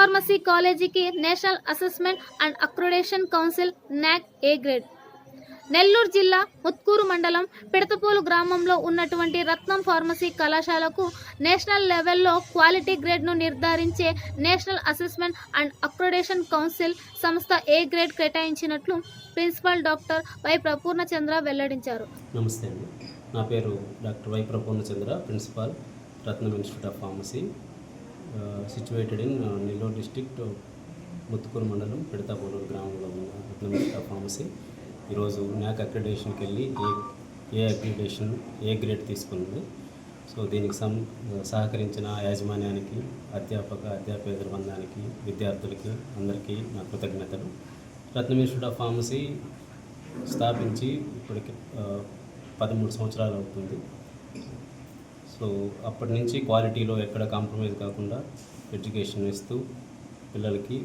Pharmacy కాలేజీకి national assessment and accreditation council NAAC A grade. Nellore జిల్లా ముత్కూరు మండలం పిడతపోలు గ్రామంలో ఉన్నటువంటి రత్నం ఫార్మసీ కళాశాలకు నేషనల్ లెవెల్లో క్వాలిటీ గ్రేడ్ను నిర్ధారించే national assessment and accreditation council సంస్థ A grade కేటాయించినట్లు principal doctor Y Prapurna Chandra వెల్లడించారు. నమస్తే అండి. నా పేరు doctor Y Prapurnachandra principal Ratnam institute of pharmacy. Situated in Nellore district Muthukur మండలం పిడతాపూలూరు గ్రామంలో ఉన్న రత్నం ఫార్మసీ ఈరోజు న్యాక్ అక్రిడేషన్కి వెళ్ళి A A accreditation A grade తీసుకుంది సో దీనికి సం సహకరించిన యాజమాన్యానికి అధ్యాపక అధ్యాపేతర బృందానికి విద్యార్థులకి అందరికీ నా కృతజ్ఞతలు. రత్నం ఇన్స్టిట్యూట్ ఆఫ్ ఫార్మసీ స్థాపించి ఇప్పటికి పదమూడు సంవత్సరాలు అవుతుంది. సో అప్పటి నుంచి క్వాలిటీలో ఎక్కడ కాంప్రమైజ్ కాకుండా ఎడ్యుకేషన్ ఇస్తూ పిల్లలకి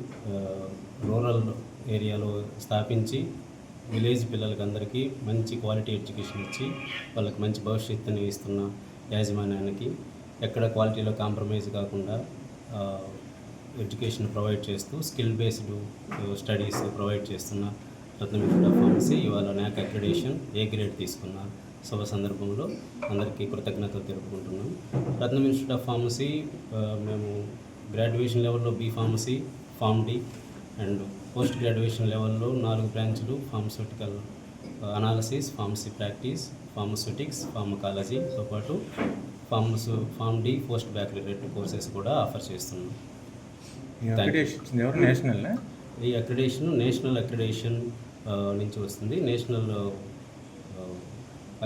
రూరల్ ఏరియాలో స్థాపించి విలేజ్ పిల్లలకి అందరికీ మంచి క్వాలిటీ ఎడ్యుకేషన్ ఇచ్చి వాళ్ళకి మంచి భవిష్యత్తుని ఇస్తున్న యాజమాన్యానికి ఎక్కడ క్వాలిటీలో కాంప్రమైజ్ కాకుండా ఎడ్యుకేషన్ ప్రొవైడ్ చేస్తూ స్కిల్ బేస్డ్ స్టడీస్ ప్రొవైడ్ చేస్తున్న రత్నమిత్ర ఫార్మసీ ఇవాళ నాకు అక్రిడేషన్ ఏ గ్రేడ్ తీసుకున్నారు శుభ సందర్భంలో అందరికీ కృతజ్ఞతలు తెలుపుకుంటున్నాం. రత్నం ఇన్స్టిట్యూట్ ఆఫ్ ఫార్మసీ మేము గ్రాడ్యుయేషన్ లెవెల్లో B pharmacy pharm D and post graduation లెవెల్లో నాలుగు బ్రాంచ్లు pharmaceutical analysis pharmacy practice pharmaceutics ఫార్మకాలజీతో పాటు pharma pharm D post baccalaureate courses కూడా ఆఫర్ చేస్తున్నాం. నేషనల్ ఈ అక్రిడేషన్ నేషనల్ అక్రిడేషన్ నుంచి వస్తుంది. నేషనల్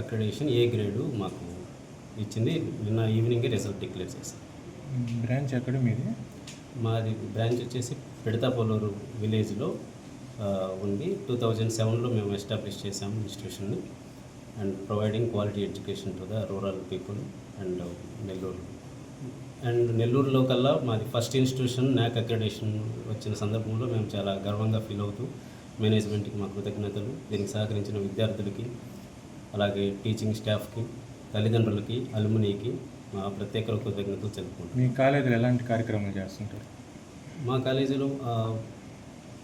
అక్రిడేషన్ ఏ గ్రేడు మాకు ఇచ్చింది. నిన్న ఈవినింగ్ రిజల్ట్ డిక్లేర్ చేశాం బ్రాంచ్ ఎక్కడ మీది? మాది బ్రాంచ్ వచ్చేసి పిడతాపోలూరు విలేజ్లో ఉంది. టూ థౌజండ్ సెవెన్లో మేము ఎస్టాబ్లిష్ చేసాము ఇన్స్టిట్యూషన్ని. And providing quality education to the rural people and Nellore. And నెల్లూరులో కల్లా మాది ఫస్ట్ ఇన్స్టిట్యూషన్ నాక్ అక్రిడేషన్ వచ్చిన సందర్భంలో మేము చాలా గర్వంగా ఫీల్ అవుతూ మేనేజ్మెంట్కి మా కృతజ్ఞతలు. దీనికి సహకరించిన విద్యార్థులకి అలాగే టీచింగ్ స్టాఫ్కి తల్లిదండ్రులకి అలుమునీకి మా ప్రత్యేక కృతజ్ఞతలు తెలుపుకుంటాం మీ కాలేజీలో ఎలాంటి కార్యక్రమాలు చేస్తుంటారు? మా కాలేజీలో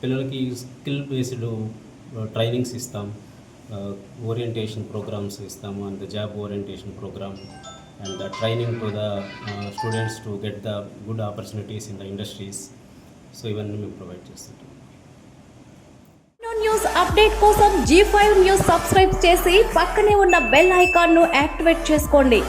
పిల్లలకి స్కిల్ బేస్డ్ ట్రైనింగ్స్ ఇస్తాం. ఓరియంటేషన్ ప్రోగ్రామ్స్ ఇస్తాము and job orientation program and training to the students to get the good opportunities in the industries so ఇవన్నీ మేము ప్రొవైడ్ చేస్తుంటాం. అప్డేట్ కోసం జీ ఫైవ్ న్యూస్ సబ్స్క్రైబ్ చేసి పక్కనే ఉన్న బెల్ ఐకాన్ను యాక్టివేట్ చేసుకోండి.